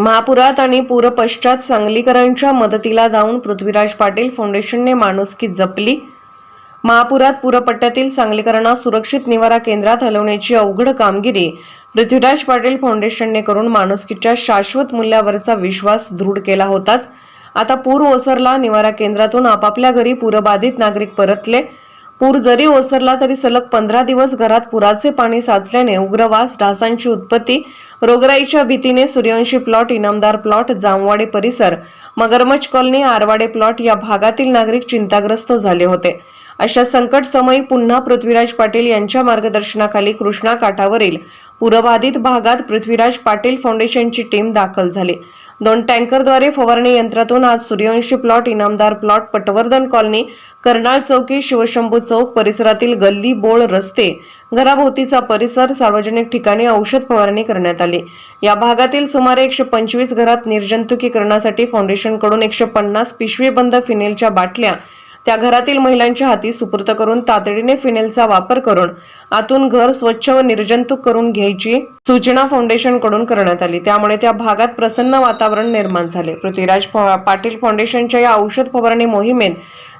महापुरात आणि पूरपश्चात सांगलीकरांच्या मदतीला धावून पृथ्वीराज पाटील फाउंडेशनने माणुसकी जपली. महापुरात पूरपट्ट्यातील सांगलीकरांना सुरक्षित निवारा केंद्रात हलवण्याची अवघड कामगिरी पृथ्वीराज पाटील फाउंडेशनने करून माणुसकीच्या शाश्वत मूल्यावरचा विश्वास दृढ केला होताच. आता पूर ओसरला निवारा केंद्रातून आपापल्या घरी पूरबाधित नागरिक परतले. पूर जरी ओसरला तरी सलग पंधरा दिवस घरात पुराचे पाणी साचल्याने उग्रवास डासांची उत्पत्ती रोगराईच्या भीतीने सूर्यवंशी प्लॉट इनामदार प्लॉट जामवाडे परिसर मगरमच्छ कॉलनी आरवाडे प्लॉट या भागातील नागरिक चिंताग्रस्त झाले होते. अशा संकट समयी पुन्हा पृथ्वीराज पाटील यांच्या मार्गदर्शनाखाली कृष्णा काठावरील पूरबाधित भागात पृथ्वीराज पाटील फाउंडेशनची टीम दाखल झाली. दोन टँकरद्वारे फवारणी यंत्रातून आज Suryavanshi plot Inamdar plot Patwardhan colony Karnal Chowki Shivshambhu Chowk परिसरातील गल्ली बोळ रस्ते घराभोवतीचा परिसर सार्वजनिक ठिकाणी औषध फवारणी करण्यात आली. या भागातील सुमारे एकशे पंचवीस घरात निर्जंतुकीकरणासाठी फाउंडेशनकडून एकशे पन्नास पिशवीबंद फिनेलच्या बाटल्या त्या घरातील महिलांच्या हाती सुपूर्त करून तातडीने फिनेलचा वापर करून आतून घर स्वच्छ व निर्जंतुक करून घ्यायची सूचना फाउंडेशनकडून करण्यात आली. त्यामुळे त्या भागात प्रसन्न वातावरण निर्माण झाले. पृथ्वीराज पाटील फाउंडेशनच्या या औषध फवारणी मोहिमेत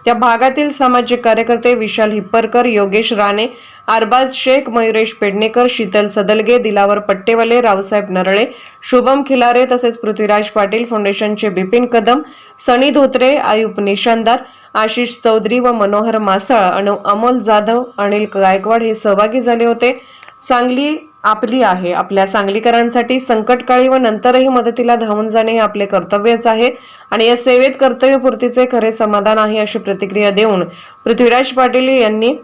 त्या भागातील सामाजिक कार्यकर्ते विशाल हिप्परकर योगेश राणे अरबाज शेख मयुरेश पेडणेकर शीतल सदलगे दिलावर पट्टेवाले रावसाहेब नरळे शुभम खिलारे तसेच पृथ्वीराज पाटील फाउंडेशनचे बिपिन कदम सनी धोत्रे आयुब निशानदार आशिष चौधरी व मनोहर मासाळ आणि अमोल जाधव अनिल गायकवाड हे सहभागी झाले होते. सांगली आपली आहे. आपल्या सांगलीकरांसाठी संकटकाळी व नंतरही मदतीला धावून जाणे हे आपले कर्तव्यच आहे आणि या सेवेत कर्तव्यपूर्तीचे खरे समाधान आहे अशी प्रतिक्रिया देऊन पृथ्वीराज पाटील यांनी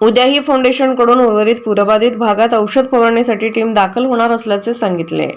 उद्याही फाउंडेशनकडून उर्वरित पूरबाधित भागात औषध फवारणीसाठी टीम दाखल होणार असल्याचे सांगितले.